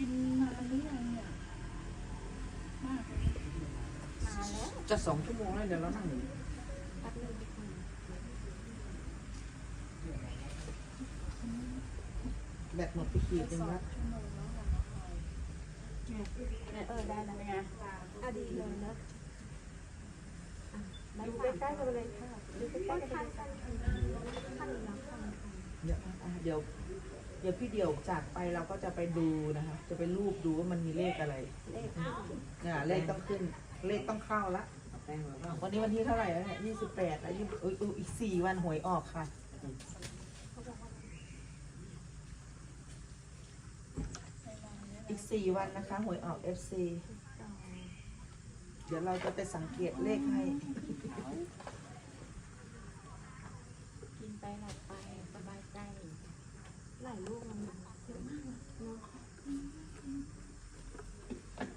กินนานหรือยังเนี่ยมากเลยนานแล้วจะสองชั่วโมงแล้วเดี๋ยวเรานั่งอยู่แป๊บนึงแบตหมดไปขีดนึงแล้วเออได้แล้วไงอะดีเลยเนอะดูใกล้ๆกันเลยค่ะดูใกล้ๆกันเลยค่ะเดี๋ยว เดี๋ยวเดี๋ยวพี่เดี่ยวจากไปเราก็จะไปดูนะคะ จะไปรูปดูว่ามันมีเลขอะไรเลขเนี่ยเลขต้องขึ้น เลขต้องเข้าละวันนี้วันที่เท่าไหร่แล้วเนี่ยยี่สิบแปดแล้วยี่อุ้ยอุ๊ยอีกสี่วันหวยออกค่ะ อีกสี่วันนะคะหวยออก FC เดี๋ยวเราจะไปสังเกตเลขให้ กินไปหลับไปสบายใจหลายลูกมันเยอะมากเนาะ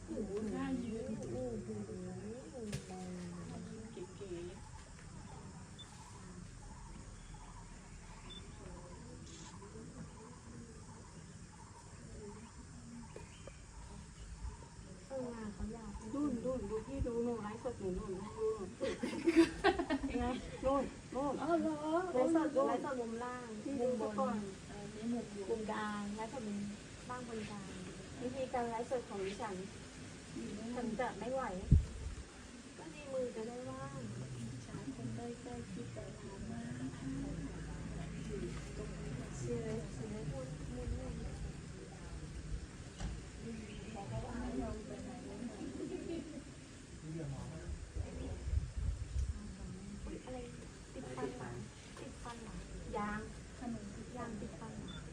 โอ้โหน่ายืนโอ้โหเก๋ๆ เอองานเขายาวนู่นนู่น ดูพี่ดูหนูไลฟ์สดหนูนู่นนู่นยังไงนู่นนู่นอ๋อเหรอไลฟ์สดไลฟ์สดมุมล่างที่มุมบนมุมกลางไลฟ์สดมุมล่างบนกลางวิธีการไลฟ์สดของดิฉันฉันจะไม่ไหว ก็ดีมือจะได้ว่างชาคนได้ใกล้ชิดแต่ถามว่า เสียเสียพูดพูดพูด บอกเขาว่าให้เราไปไหนแล้วไหน อะไรติดฟันหลังติดฟันหลังยาง ขนม ยางติดฟันหลัง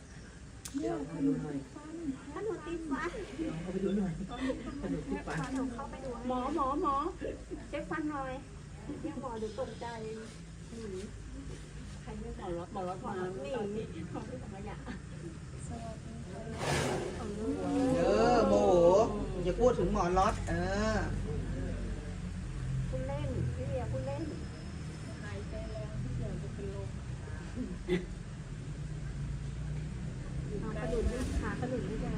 เนี่ยขนติดฟันถ้าหนูติดฟันเข้าไปดูหน่อยกระดูกที่ฟันหนูเข้าไปดูหมอหมอหมอเช็คฟันหน่อยยังหมอเดี๋ยวตกใจหนีใครไม่หมอรถหมอรถหมอหนีของที่สังขยะสวัสดีค่ะของเออโมโหอย่าพูดถึงหมอล็อตเออคุณเล่นพี่เรียคุณเล่นหายใจแรงที่เดียวจะเป็นลม เอาขนุนด้วย หาขนุนด้วยกัน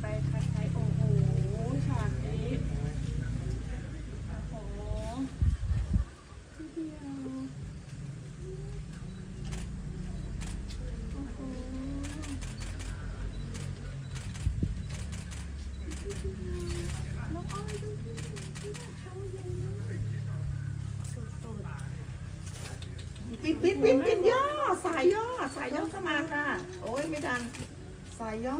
ไปคัดไทยโอ้โหฉากนี้โอ้โหพี่เดียวโอ้โห น้องอ้อยดูที่ที่เขาอยู่ สุด ปิดปิดปิดปิดย่อ สายย่อ สายย่อเข้ามาค่ะ โอ้ยไม่ดัง สายย่อ